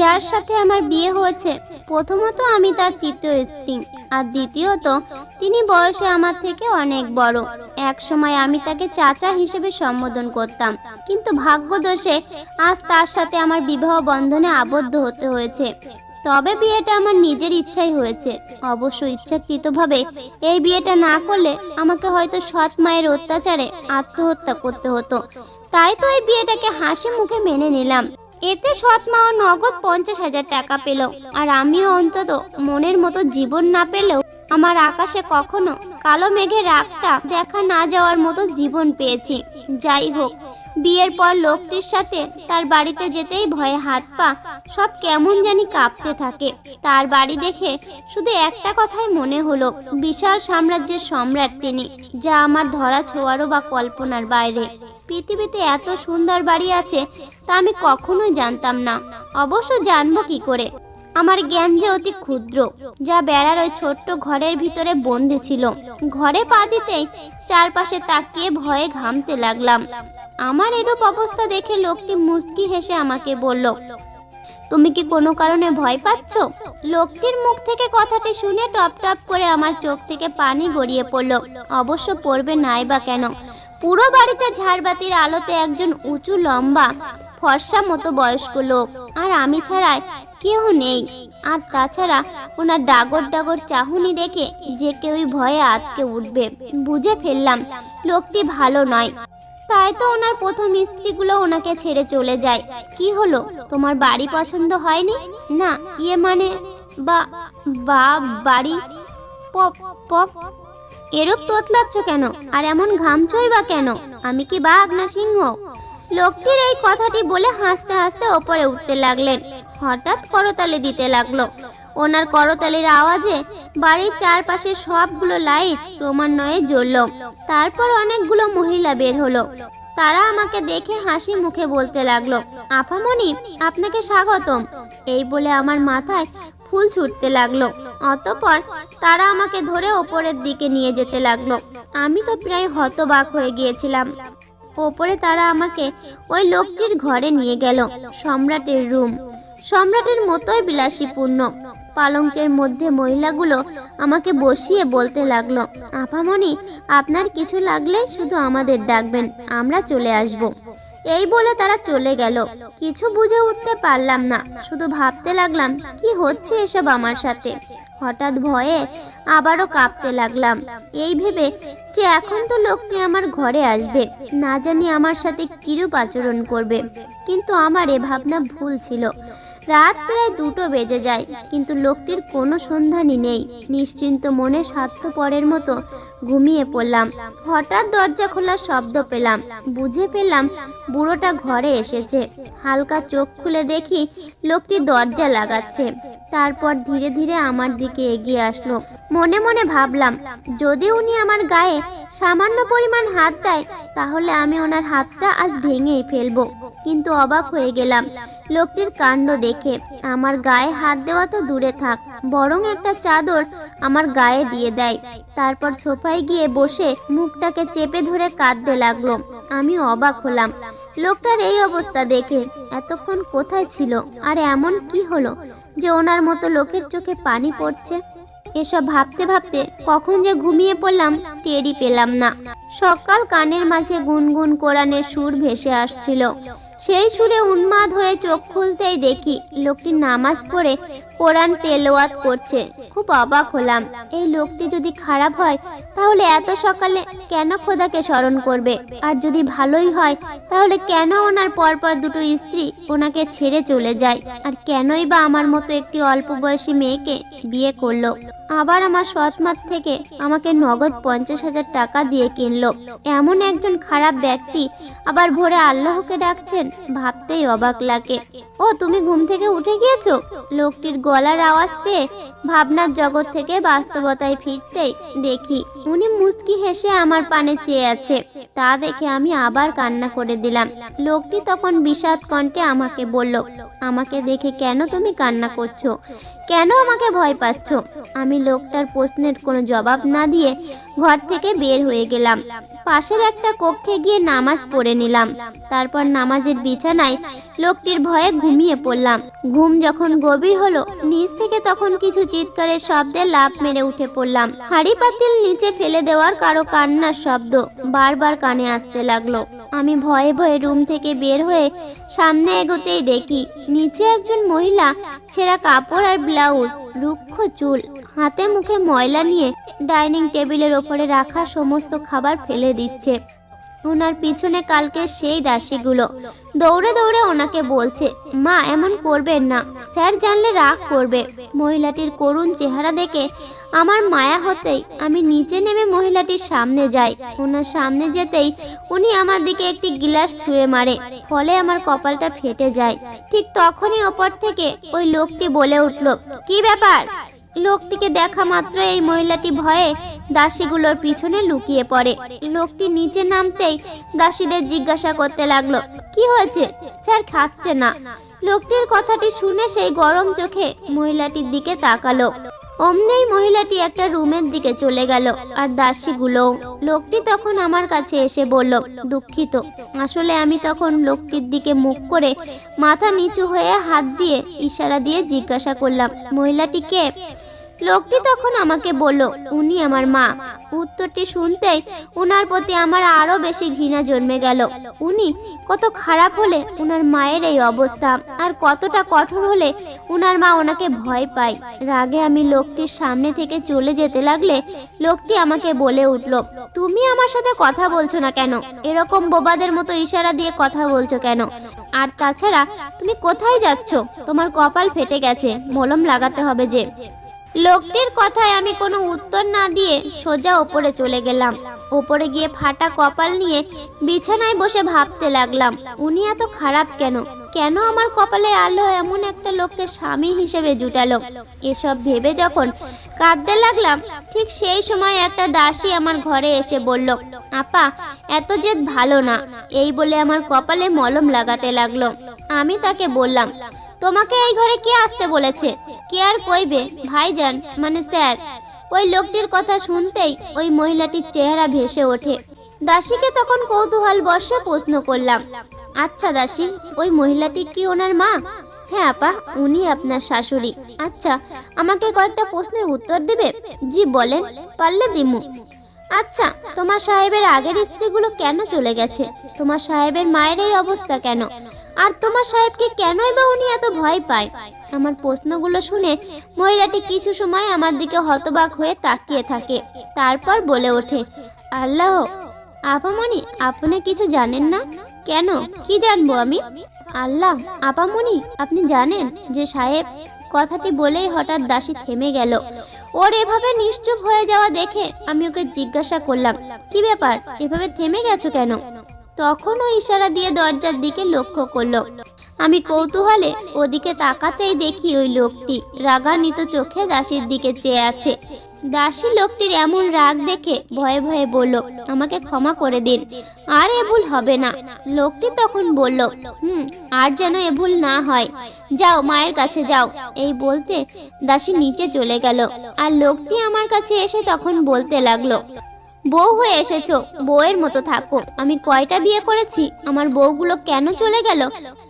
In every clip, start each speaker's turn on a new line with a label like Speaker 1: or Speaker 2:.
Speaker 1: যার সাথে আমার বিয়ে হয়েছে, প্রথমত আমি তার তৃতীয় স্ত্রী, আর দ্বিতীয়ত তিনি বয়সে আমার থেকে অনেক বড়। এক সময় আমি তাকে চাচা হিসেবে সম্বোধন করতাম, কিন্তু ভাগ্যদোষে আজ তার সাথে আমার বিবাহ বন্ধনে আবদ্ধ হতে হয়েছে। তবে বিয়েটা আমার নিজের ইচ্ছাই হয়েছে। অবশ্য ইচ্ছাকৃতভাবে এই বিয়েটা না করলে আমাকে হয়তো সৎ মায়ের অত্যাচারে আত্মহত্যা করতে হতো। তাই তো এই বিয়েটাকে হাসি মুখে মেনে নিলাম। এতে সৎ মাও নগদ পঞ্চাশ হাজার টাকা পেল। আর আমিও অন্তত মনের মতো জীবন না পেলেও আমার আকাশে কখনো কালো মেঘের রাগটা দেখা না যাওয়ার মতো জীবন পেয়েছি। যাই হোক, বিয়ের পর লোকটির সাথে তার বাড়িতে যেতেই ভয়ে হাত পা সব কেমন জানি কাঁপতে থাকে। তার বাড়ি দেখে শুধু একটা কথাই মনে হলো, বিশাল সাম্রাজ্যের সম্রাট তিনি, যা আমার ধরা ছোঁয়ারও বা কল্পনার বাইরে। পৃথিবীতে এত সুন্দর বাড়ি আছে তা আমি কখনোই জানতাম না। অবশ্য জানব কি করে? আমার জ্ঞান যে অতি ক্ষুদ্র, যা বেড়ার ওই ছোট্ট ঘরের ভিতরে বন্ধে ছিল। ঘরে পা দিতেই চারপাশে তাকিয়ে ভয়ে ঘামতে লাগলাম। আমার এরূপ অবস্থা দেখে লোকটি মুচকি হেসে আমাকে বলল, তুমি কি কোনো কারণে ভয় পাচ্ছ? লোকটির মুখ থেকে কথাটি শুনে টপ টপ করে আমার চোখ থেকে পানি গড়িয়ে পড়ল। অবশ্য পড়বে নাই বা কেন? পুরো বাড়িতে ঝাড়বাতির আলোতে একজন উঁচু, লম্বা, ফর্সা মতো বয়স্ক লোক। আর আমি ছাড়াই কেউ নেই। আর তাছাড়া ওনার ডাগর ডাগর চাহনি দেখে যে কেউই ভয়ে আটকে উঠবে, বুঝে ফেললাম লোকটি ভালো নয়। তাই তো ওনার প্রথম স্ত্রীগুলো ওনাকে ছেড়ে চলে যায়। কি হলো? তোমার বাড়ি পছন্দ হয়নি? না ইয়ে মানে বা বা, বাড়ি? পপ পপ এরূপ তোতলাচ্ছ কেন? আর এমন ঘামছই বা কেন? আমি কি বাঘ না সিংহ লোকটির এই কথাটি বলে হাসতে হাসতে ওপরে উঠতে লাগলেন। হঠাৎ করতালি দিতে লাগল। ওনার করতালির আওয়াজে বাড়ির চারপাশে সবগুলো লাইট ক্রমান্বয়ে জ্বলল। তারপর অনেকগুলো মহিলা বের হলো। তারা আমাকে দেখে হাসি মুখে বলতে লাগল, আপামনি, আপনাকে স্বাগতম। এই বলে আমার মাথায় ফুল ছুটতে লাগল। অতপর তারা আমাকে ধরে ওপরের দিকে নিয়ে যেতে লাগল। আমি তো প্রায় হতবাক হয়ে গিয়েছিলাম। ওপরে তারা আমাকে ওই লোকটির ঘরে নিয়ে গেল, সম্রাটের রুম। সম্রাটের মতোই বিলাসীপূর্ণ। পালঙ্কের মধ্যে মহিলাগুলো আমাকে বসিয়ে বলতে লাগল, আপামনি আপনার কিছু লাগলে শুধু আমাদের ডাকবেন, আমরা চলে আসব। এই বলে তারা চলে গেল। কিছু বুঝে উঠতে পারলাম না। শুধু ভাবতে লাগলাম, কি হচ্ছে এসব আমার সাথে? হঠাৎ ভয়ে আবারও কাঁপতে লাগলাম। এই ভেবে যে এখন তো লোকটি আমার ঘরে আসবে, না জানি আমার সাথে কিরূপ আচরণ করবে। কিন্তু আমার এ ভাবনা ভুল ছিল। রাত প্রায় দুটো বেজে যায়, কিন্তু লোকটির কোনো সন্ধানই নেই। নিশ্চিন্ত মনে স্বার্থপরের মতো ঘুমিয়ে পড়লাম। হঠাৎ দরজা খোলার শব্দ পেলাম। বুঝে পেলাম বুড়োটা ঘরে এসেছে। হালকা চোখ খুলে দেখি লোকটি দরজা লাগাচ্ছে। তারপর ধীরে ধীরে আমার দিকে এগিয়ে আসলো। মনে মনে ভাবলাম, যদি উনি আমার গায়ে সামান্য পরিমাণ হাত দেয়, তাহলে আমি ওনার হাতটা আজ ভেঙেই ফেলব। কিন্তু অবাক হয়ে গেলাম। লোকটির কাণ্ড দেখে। আমার গায়ে হাত দেওয়া তো দূরে থাক, বরং একটা চাদর আমার গায়ে দিয়ে দেয়। তারপর সোফায় গিয়ে বসে মুখটাকে চেপে ধরে কাঁদতে লাগল। আমি অবাক হলাম। লোকটার এই অবস্থা দেখে। এতক্ষণ কোথায় ছিল? আর এমন কি হলো যে ওনার মতো লোকের চোখে পানি পড়ছে? এসব ভাবতে ভাবতে কখন যে ঘুমিয়ে পড়লাম টেরই পেলাম না। সকাল কানের মাঝে গুনগুন কোরআনের সুর ভেসে আসছিল। সেই সুরে উন্মাদ হয়ে চোখ খুলতেই দেখি লোকটি নামাজ পড়ে কোরআন তেলাওয়াত করছে। খুব অবাক হলাম। এই লোকটি যদি খারাপ হয়, তাহলে এত সকালে কেন খোদাকে স্মরণ করবে? আর যদি ভালোই হয়, তাহলে কেন ওনার পরপর দুটো স্ত্রী ওনাকে ছেড়ে চলে যায়? আর কেনই বা আমার মতো একটি অল্প বয়সী মেয়েকে বিয়ে করল? আবার আমার সৎমাত থেকে আমাকে নগদ পঞ্চাশ হাজার টাকা দিয়ে কিনলো। এমন একজন খারাপ ব্যক্তি আবার ভোরে আল্লাহকে ডাকছেন, ভাবতেই অবাক লাগে। ও, তুমি ঘুম থেকে উঠে গিয়েছো? লোকটির গলার আওয়াজ পেয়ে ভাবনার জগৎ থেকে বাস্তবতায় ফিরতেই দেখি, উনি মুচকি হেসে আমার পানে চেয়ে আছে। তা দেখে আমি আবার কান্না করে দিলাম। লোকটি তখন বিষাদ কণ্ঠে আমাকে বলল, আমাকে দেখে কেন তুমি কান্না করছ? কেন আমাকে ভয় পাচ্ছ? আমি লোকটার প্রশ্নের কোনো জবাব না দিয়ে ঘর থেকে বের হয়ে গেলাম। পাশের একটা কক্ষে গিয়ে নামাজ পড়ে নিলাম। তারপর নামাজের বিছানায় লোকটির ভয়ে ঘুমিয়ে পড়লাম। ঘুম যখন গভীর হলো, নিচ থেকে তখন কিছু চিৎকারের শব্দে লাফ মেরে উঠে পড়লাম। হাড়ি পাতিল নিচে ফেলে দেওয়ার কারও কান্নার শব্দ বারবার কানে আসতে লাগল। আমি ভয়ে ভয়ে রুম থেকে বের হয়ে সামনে এগোতেই দেখি, নিচে একজন মহিলা ছেঁড়া কাপড় আর ব্লাউজ, রুক্ষ চুল। হাতে মুখে ময়লা নিয়ে ডাইনিং টেবিলের ওপরে রাখা সমস্ত খাবার ফেলে দিচ্ছে। ওনার পিছনে কালকে সেই দাসীগুলো। দৌড়ে দৌড়ে ওনাকে বলছে, মা, এমন করবেন না। স্যার জানলে রাগ করবে। মহিলাটির করুণ চেহারা দেখে আমার মায়া হতেই আমি নিচে নেমে মহিলাটির সামনে যাই। ওনার সামনে যেতেই উনি আমার দিকে একটি গিলাস ছুঁড়ে মারে। ফলে আমার কপালটা ফেটে যায়। ঠিক তখনই ওপর থেকে ওই লোকটি বলে উঠল, কি ব্যাপার? লোকটিকে দেখা মাত্র এই মহিলাটি ভয়ে দাসীগুলোর পিছনে লুকিয়ে পড়ে। লোকটি নিচে নামতেই দাসীদের জিজ্ঞাসা করতে লাগল, কি হয়েছে? স্যার, খাচ্ছে না। লোকটির কথাটি শুনে সেই গরম চোখে মহিলাটির দিকে তাকালো। অমনেই মহিলাটি একটা রুমের দিকে চলে গেল আর দাসীগুলো, লোকটি তখন আমার কাছে এসে বলল, দুঃখিত, আসলে আমি তখন লোকটির দিকে মুখ করে মাথা নিচু হয়ে হাত দিয়ে ইশারা দিয়ে জিজ্ঞাসা করলাম মহিলাটিকে লোকটি তখন আমাকে বলল, উনি আমার মা। উত্তরটি শুনতেই উনার প্রতি আমার আরও বেশি ঘৃণা জন্মে গেল। উনি কত খারাপ হলে উনার মায়ের এই অবস্থা, আর কতটা কঠোর হলে উনার মা ওনাকে ভয় পায়। রাগে আমি লোকটির সামনে থেকে চলে যেতে লাগলে লোকটি আমাকে বলে উঠল, তুমি আমার সাথে কথা বলছো না কেন? এরকম বোবাদের মতো ইশারা দিয়ে কথা বলছো কেন? আর তাছাড়া তুমি কোথায় যাচ্ছ? তোমার কপাল ফেটে গেছে, মলম লাগাতে হবে যে। লোকটির কথায় আমি কোনো উত্তর না দিয়ে সোজা ওপরে চলে গেলাম। ওপরে গিয়ে ফাটা কপাল নিয়ে বিছানায় বসে ভাবতে লাগলাম, উনি এত খারাপ কেন? কেন আমার কপালে আলো এমন একটা লোককে স্বামী হিসেবে জুটালো? এসব ভেবে যখন কাঁদতে লাগলাম, ঠিক সেই সময় একটা দাসী আমার ঘরে এসে বলল, আপা, এত জেদ ভালো না। এই বলে আমার কপালে মলম লাগাতে লাগল। আমি তাকে বললাম তোমাকে এই ঘরে কে আসতে বলেছে? কে আর কইবে? ভাইজান মানে স্যার। ওই লোকটির কথা শুনতেই ওই মহিলাটির চেহারা ভেসে ওঠে। দাসীকে তখন কৌতূহল বর্ষে প্রশ্ন করলাম আচ্ছা দাসী, ওই মহিলাটি কি ওনার মা? হ্যাঁ আপা, উনি আপনার শাশুড়ি। আচ্ছা আমাকে কয়েকটা প্রশ্নের উত্তর দেবে? জি, বলেন, পারলে দিমু। আচ্ছা তোমার সাহেবের আগের স্ত্রীগুলো কেন চলে গেছে? তোমার সাহেবের মায়ের এই অবস্থা কেন? আর তোমার সাহেবকে কেনই বা উনি এত ভয় পায়? আমার প্রশ্নগুলো শুনে মহিলাটি কিছু সময় আমার দিকে হতবাক হয়ে তাকিয়ে থাকে। তারপর বলে ওঠে, আল্লাহ, আপামনি আপনি কিছু জানেন না? কেন? কি জানব আমি? আল্লাহ, আপামনি আপনি জানেন যে সাহেব কথাটি বলেই হঠাৎ দাসী থেমে গেল। ওর এভাবে নিশ্চুপ হয়ে যাওয়া দেখে আমি ওকে জিজ্ঞাসা করলাম, কি ব্যাপার? এভাবে থেমে গেছো কেন? তখন ও ইশারা দিয়ে দরজার দিকে লক্ষ্য করল। আমি কৌতূহলে ওদিকে তাকাতেই দেখি ওই লোকটি রাগান্বিত চোখে দাসীর দিকে চেয়ে আছে। দাসী লোকটির এমন রাগ দেখে ভয়ে ভয়ে বলল, আমাকে ক্ষমা করে দিন, আর এ ভুল হবে না। লোকটি তখন বলল, হুম, আর যেন এ ভুল না হয়। যাও, মায়ের কাছে যাও। এই বলতে দাসী নিচে চলে গেল। আর লোকটি আমার কাছে এসে তখন বলতে লাগল বউ হয়ে এসেছ, বউয়ের মতো থাকো। আমি কয়টা বিয়ে করেছি? আমার বউগুলো কেন চলে গেল?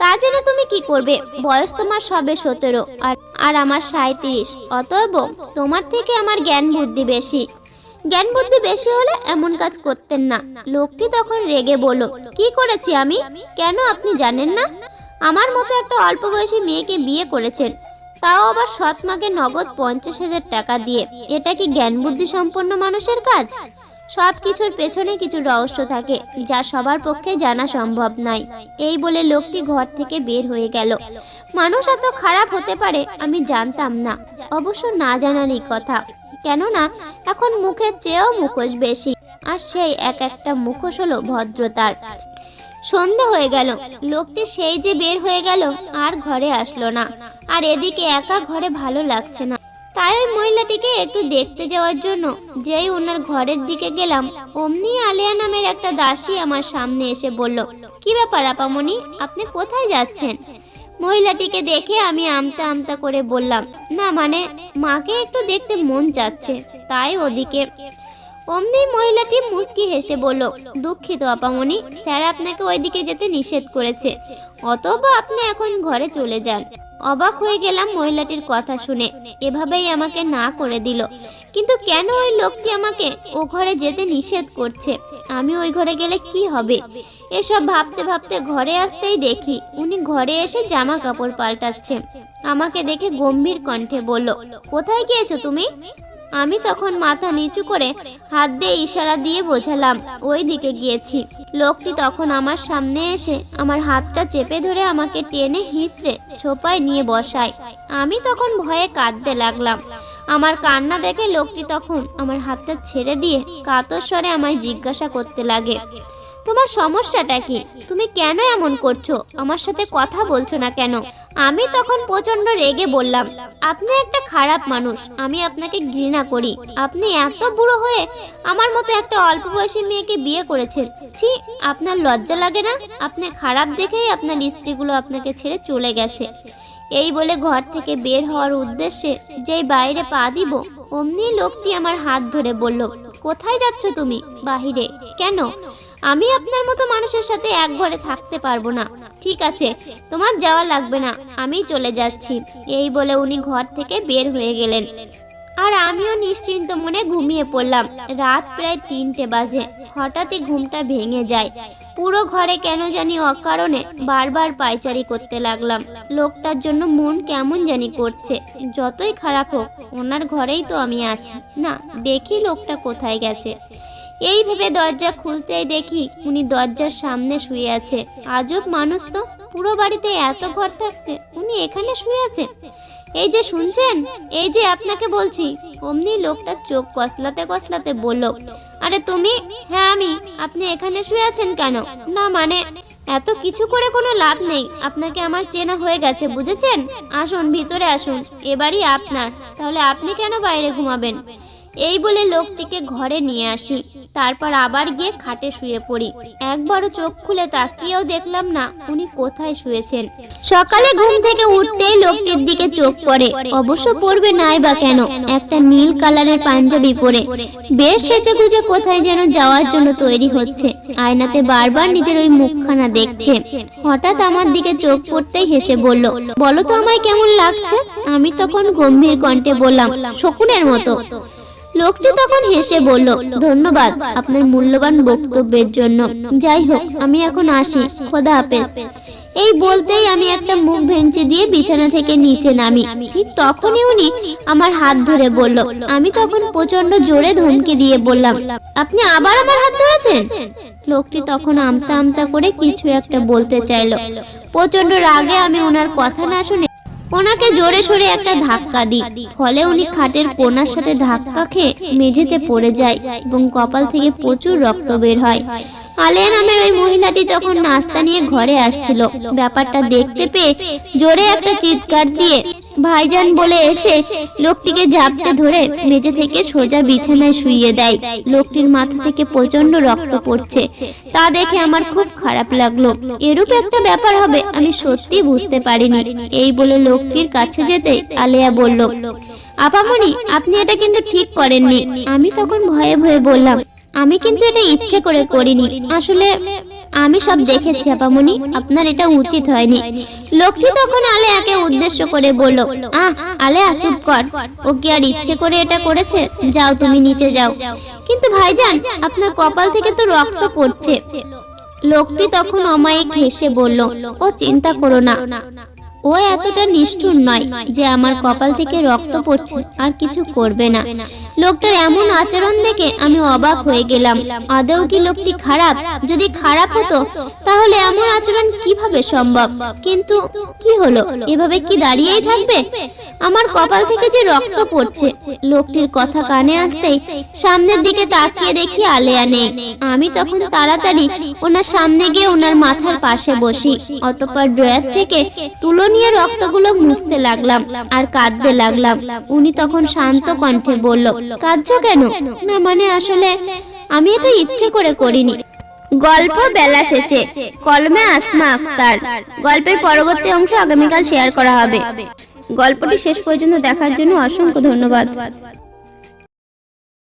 Speaker 1: তা জেনে তুমি কি করবে? বয়স তোমার সবে সতেরো, আর আর আমার সাঁত্রিশ অতএব তোমার থেকে আমার জ্ঞান বুদ্ধি বেশি। জ্ঞান বুদ্ধি বেশি হলে এমন কাজ করতেন না। লোকটি তখন রেগে বলল, কি করেছি আমি? কেন আপনি জানেন না? আমার মতো একটা অল্প বয়সী মেয়েকে বিয়ে করেছেন। তাও আবার সৎ মাকে নগদ পঞ্চাশ হাজার টাকা দিয়ে। এটা কি জ্ঞান বুদ্ধি সম্পন্ন মানুষের কাজ? সব কিছুর পেছনে কিছু রহস্য থাকে, যা সবার পক্ষে জানা সম্ভব নয়। এই বলে লোকটি ঘর থেকে বের হয়ে গেল। মানুষ এত খারাপ হতে পারে, আমি জানতাম না। অবশ্য না জানারই কথা। কেননা, এখন মুখের চেয়েও মুখোশ বেশি, আর সেই এক একটা মুখোশ হলো ভদ্রতার। সন্ধে হয়ে গেল। লোকটি সেই যে বের হয়ে গেল, আর ঘরে আসলো না। আর এদিকে একা ঘরে ভালো লাগছে না। তাই ওই মহিলাটিকে একটু দেখতে যাওয়ার জন্য, যেই ওনার ঘরের দিকে গেলাম, অমনি আলিয়া নামের একটা দাসী আমার সামনে এসে বলল, কি ব্যাপার আপামনি? আপনি কোথায় যাচ্ছেন? মহিলাটিকে দেখে আমি আমতা আমতা করে বললাম, না মানে মাকে একটু দেখতে মন চাচ্ছে, তাই ওদিকে। অমনি মহিলাটি মুচকি হেসে বলল, দুঃখিত আপামনি, স্যার আপনাকে ওইদিকে যেতে নিষেধ করেছে অতবা আপনি এখন ঘরে চলে যান। অবাক হয়ে গেলাম মহিলাটির কথা শুনে। এভাবেই আমাকে না করে দিল। কিন্তু কেন ওই লোকটি আমাকে ও ঘরে যেতে নিষেধ করছে? আমি ওই ঘরে গেলে কি হবে? এসব ভাবতে ভাবতে ঘরে আসতেই দেখি উনি ঘরে এসে জামা কাপড় পাল্টাচ্ছে। আমাকে দেখে গম্ভীর কণ্ঠে বলল, কোথায় গিয়েছো তুমি? আমি তখন মাথা নিচু করে হাত দিয়ে ইশারা দিয়ে বোঝালাম, ওই দিকে গিয়েছি। লোকটি তখন আমার সামনে এসে আমার হাতটা চেপে ধরে আমাকে টেনে হিঁচড়ে ছোপায় নিয়ে বসায়। আমি তখন ভয়ে কাঁদতে লাগলাম। আমার কান্না দেখে লোকটি তখন আমার হাতটা ছেড়ে দিয়ে কাতর স্বরে আমায় জিজ্ঞাসা করতে লাগে। তোমার সমস্যাটা কি? তুমি কেন এমন করছ? আমার সাথে কথা বলছো না কেন? আমি তখন প্রচণ্ড রেগে বললাম, আপনি একটা খারাপ মানুষ, আমি আপনাকে ঘৃণা করি। আপনি এত বুড়ো হয়ে আমার মতো একটা অল্প বয়সী মেয়েকে বিয়ে করেছেন। ছি, আপনার লজ্জা লাগে না? আপনি খারাপ দেখেই আপনার স্ত্রীগুলো আপনাকে ছেড়ে চলে গেছে। এই বলে ঘর থেকে বের হওয়ার উদ্দেশ্যে যেই বাইরে পা দিব, অমনি লোকটি আমার হাত ধরে বলল, কোথায় যাচ্ছ তুমি? বাহিরে? কেন? আমি আপনার মতো মানুষের সাথে এক ঘরে থাকতে পারব না। ঠিক আছে, তোমার যাওয়া লাগবে না, আমি চলে যাচ্ছি। এই বলে উনি ঘর থেকে বের হয়ে গেলেন। আর আমিও নিশ্চিন্ত মনে ঘুমিয়ে পড়লাম। রাত প্রায় তিনটে বাজে। হঠাৎই ঘুমটা ভেঙে যায়। পুরো ঘরে কেন জানি অকারণে বারবার পায়চারি করতে লাগলাম। লোকটার জন্য মন কেমন জানি করছে। যতই খারাপ হোক, ওনার ঘরেই তো আমি আছি। না, দেখি লোকটা কোথায় গেছে। এই ভেবে দরজা খুলতেই দেখি উনি দরজার সামনে শুয়ে আছে। আজব মানুষ তো, পুরো বাড়িতে এত ঘর থাকতে উনি এখানে শুয়ে আছে। এই যে শুনছেন? এই যে আপনাকে বলছি, অমনি লোকটা চোখ কসলাতে কসলাতে বলল, আরে তুমি? হ্যাঁ আমি। আপনি এখানে শুয়ে আছেন কেন? না মানে এত কিছু করে কোনো লাভ নেই। আপনাকে আমার চেনা হয়ে গেছে, বুঝেছেন? আসুন, ভিতরে আসুন। এবারই আপনার। তাহলে আপনি কেন বাইরে ঘুমাবেন? এই বলে লোকটিকে ঘরে নিয়ে আসি। তারপর আবার গিয়ে খাটে শুয়ে পড়ি। একবারও চোখ খুলে তাকিয়েও দেখলাম না উনি কোথায় শুয়েছেন। সকালে ঘুম থেকে উঠতেই লোকটির দিকে চোখ পড়ে। অবশ্য পড়বে নাই বা কেন? একটা নীল কালারের পাঞ্জাবি পরে। বেশ সেজে গুজে কোথায় যেন যাওয়ার জন্য তৈরি হচ্ছে। আয়নাতে বারবার নিজের ওই মুখখানা দেখছে। হঠাৎ আমার দিকে চোখ পড়তেই হেসে বলল, বলো তো আমায় কেমন লাগছে? আমি তখন গম্ভীর কণ্ঠে বললাম, শকুনের মতো। লোকটি তখন হেসে বলল, ধন্যবাদ আপনার মূল্যবান বক্তব্যের জন্য। যাই হোক, আমি এখন আসি। খোদা হাফেজ। এই বলতেই আমি একটা মুখ ভেঙচি দিয়ে বিছানা থেকে নিচে নামি। ঠিক তখনই উনি আমার হাত ধরে বলল, আমি তখন প্রচণ্ড জোরে ধমকে দিয়ে বললাম, আপনি আবার আমার হাত ধরেছেন? লোকটি তখন আমতা আমতা করে কিছু একটা বলতে চাইলো। প্রচণ্ড রাগে আমি ওনার কথা না শুনে ওনাকে জোরে সরে একটা ধাক্কা দিই। ফলে উনি খাটের কোনার সাথে ধাক্কা খেয়ে মেঝেতে পড়ে যায় এবং কপাল থেকে প্রচুর রক্ত বের হয়। আলেয়া নামের ওই মহিলাটি তখন নাস্তা নিয়ে ঘরে আসছিল। ব্যাপারটা দেখতে পেয়ে জোরে একটা চিৎকার দিয়ে ভাইজান বলে এসে লোকটিকে ঝাপটে ধরে মেঝে থেকে সোজা বিছানায় শুইয়ে দেয়। লোকটির মাথা থেকে প্রচণ্ড রক্ত পড়ছে। তা দেখে আমার খুব খারাপ লাগল। এরূপ একটা ব্যাপার হবে, আমি সত্যি বুঝতে পারিনি। এই বলে লোকটির কাছে যেতে আলেয়া বলল, আপামনি, আপনি এটা কিন্তু ঠিক করেননি। আমি তখন ভয়ে ভয়ে বললাম আমি কিন্তু এটা ইচ্ছে করে করিনি। আসলে আমি সব দেখেছি আপামনি। আপনার এটা উচিত হয়নি। লোকটি তখন আলেয়াকে উদ্দেশ্য করে বলল আহ আলেয়া চুপ কর। ও কি আর ইচ্ছে করে এটা করেছে? যাও তুমি নিচে যাও। কিন্তু ভাইজান আপনার কপাল থেকে তো রক্ত পড়ছে। লোকটি তখন অমায়িক হেসে বলল ও চিন্তা করো না। ও এতটা নিষ্ঠুর নয় যে আমার কপাল থেকে রক্ত পড়ছে, আর কিছু করবে না। লোকটার এমন আচরণ দেখে আমি অবাক হয়ে গেলাম। আদৌ কি লোকটি খারাপ? যদি খারাপ হতো, তাহলে এমন আচরণ কীভাবে সম্ভব? কিন্তু কি হলো? এভাবে কি দাঁড়িয়েই থাকবে? আমার কপাল থেকে যে রক্ত পড়ছে, লোকটির কথা কানে আসতেই সামনের দিকে তাকিয়ে দেখি আলেয়া নেই। আমি তখন তাড়াতাড়ি ওনার সামনে গিয়ে ওনার মাথার পাশে বসি, অতঃপর ড্রয়ার থেকে তুলো নিয়ে রক্তগুলো মুছতে লাগলাম আর কাঁদতে লাগলাম। উনি তখন শান্ত কণ্ঠে বলল, কাঁদছো কেন? না মানে আসলে আমি এটা ইচ্ছে করে করিনি। গল্প বেলা শেষে। কলমে আসমা আক্তার। গল্পের পরবর্তী অংশ আগামীকাল শেয়ার করা হবে। গল্পটি শেষ পর্যন্ত দেখার জন্য অসংখ্য ধন্যবাদ।